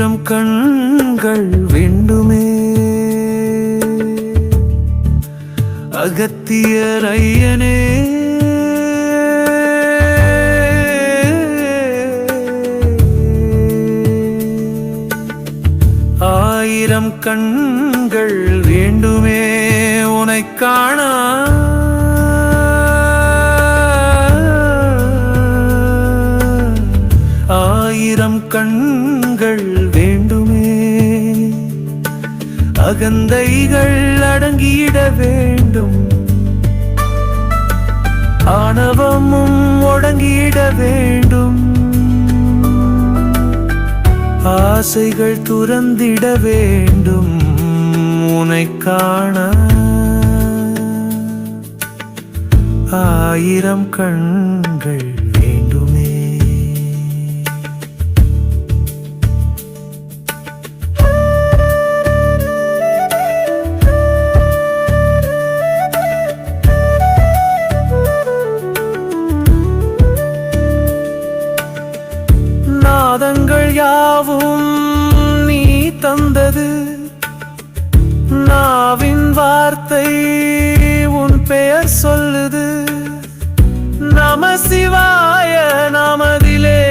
ஆயிரம் கண்கள் வேண்டுமே. அகத்தியர் ஐயனே ஆயிரம் கண்கள் வேண்டுமே. உனை காண ஆயிரம் கண்கள் வேண்டுமே. அகந்தைகள் அடங்கிட வேண்டும். ஆணவமும் ஒடங்கிட வேண்டும். ஆசைகள் துறந்திட வேண்டும். உனை காண. ஆயிரம் கண்கள் தந்தது. நாவின் வார்த்தை உன் பெயர் சொல்லுது. நம சிவாய நாமதிலே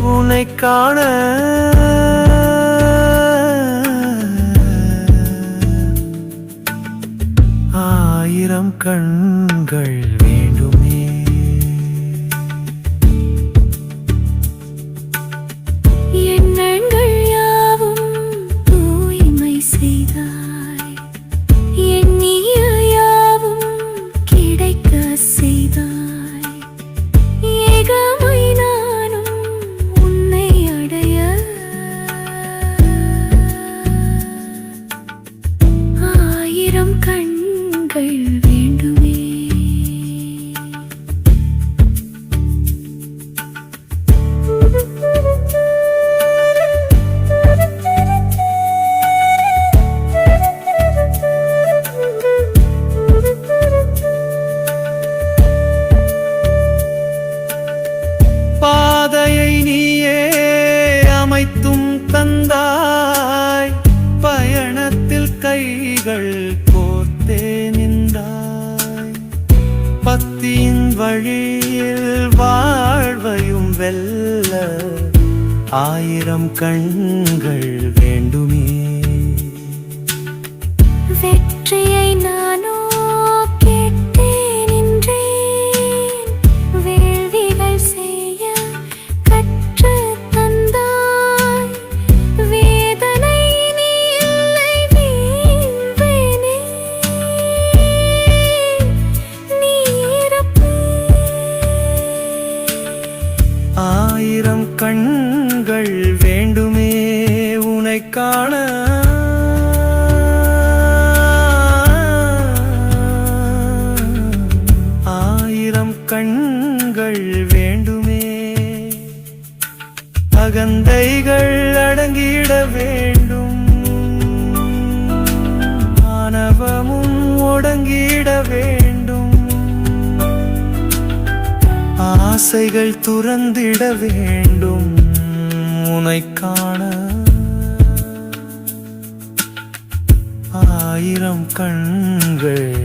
உன்னை காண. ஆயிரம் கண்கள் கண்கள் பக்தியின் வழியில் வாழ்வையும் வெல்ல ஆயிரம் கண்கள் கண்கள் வேண்டுமே உனை காண. ஆயிரம் கண்கள் வேண்டுமே. அகந்தைகள் அடங்கிட வேண்டும். ஆசைகள் துறந்திட வேண்டும் உனை காண. ஆயிரம் கண்கள்